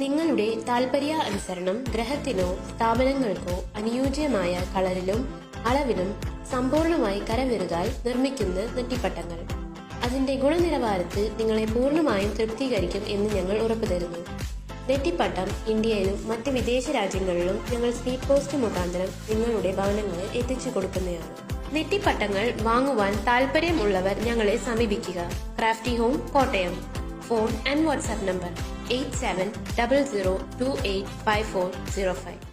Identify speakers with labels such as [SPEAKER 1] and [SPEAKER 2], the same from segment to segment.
[SPEAKER 1] നിങ്ങളുടെ താൽപര്യ അനുസരണം ഗ്രഹത്തിനോ സ്ഥാപനങ്ങൾക്കോ അനുയോജ്യമായ കളറിലും അളവിലും സമ്പൂർണമായി കരവിരുതാൽ നിർമ്മിക്കുന്ന നെറ്റിപ്പട്ടങ്ങൾ. അതിന്റെ ഗുണനിലവാരത്തിൽ നിങ്ങളെ പൂർണമായും തൃപ്തീകരിക്കും എന്ന് ഞങ്ങൾ ഉറപ്പു തരുന്നു നെറ്റിപ്പട്ടം ഇന്ത്യയിലും മറ്റ് വിദേശ രാജ്യങ്ങളിലും ഞങ്ങൾ സ്പീഡ് പോസ്റ്റ് മുഖാന്തരം നിങ്ങളുടെ ഭവനങ്ങളിൽ എത്തിച്ചു കൊടുക്കുന്നതാണ്. നെറ്റിപ്പട്ടങ്ങൾ വാങ്ങുവാൻ താല്പര്യമുള്ളവർ ഞങ്ങളെ സമീപിക്കുക. Crafty home Kottayam. phone and WhatsApp number
[SPEAKER 2] 8700285405.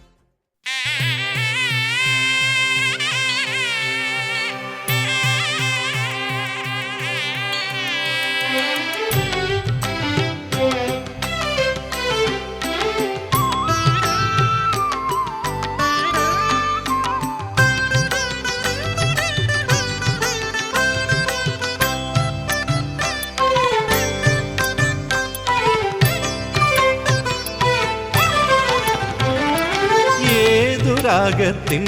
[SPEAKER 2] രാഗത്തിൽ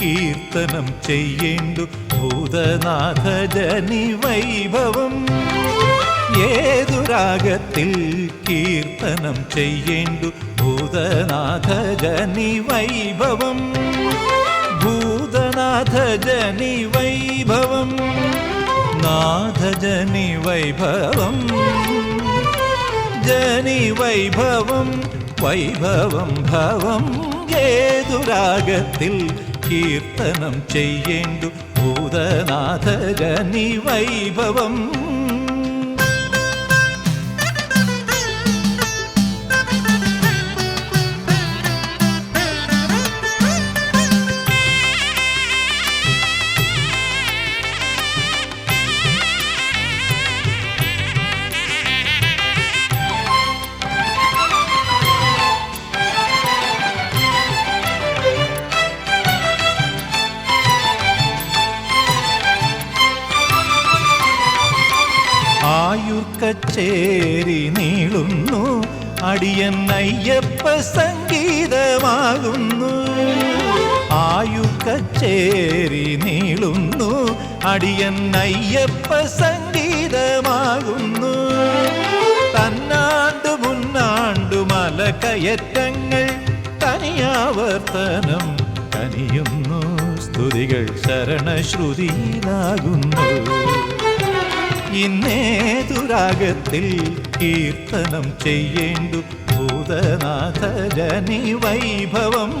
[SPEAKER 2] കീർത്തനം ചെയ്യേണ്ടു ഭൂതനാഥ ജനി വൈഭവം ഏതു രാഗത്തിൽ കീർത്തനം ചെയ്യേണ്ടു ഭൂതനാഥ ജനി വൈഭവം ഭൂതനാഥ ജനി വൈഭവം നാഥജനി വൈഭവം ജനി വൈഭവം വൈഭവം ഭവം ഏതു രാഗത്തിൽ കീർത്തനം ചെയ്യേണ്ടു ഭൂതനാഥ ജനി വൈഭവം ആയുർക്കച്ചേരി നീളുന്നു അടിയൻ അയ്യപ്പ സംഗീതമാകുന്നു. ആയുർക്കച്ചേരി നീളുന്നു അടിയൻ അയ്യപ്പ സംഗീതമാകുന്നു. തന്നാണ്ടു മുന്നാണ്ടു മല കയറ്റങ്ങൾ തനിയാവർത്തനം കനിയുന്നു. സ്തുതികൾ ശരണശ്രുതിയിലാകുന്നു. ഇന്നേതുരാഗത്തിൽ കീർത്തനം ചെയ്യേണ്ടു ഭൂതനാഥ ജനി വൈഭവം.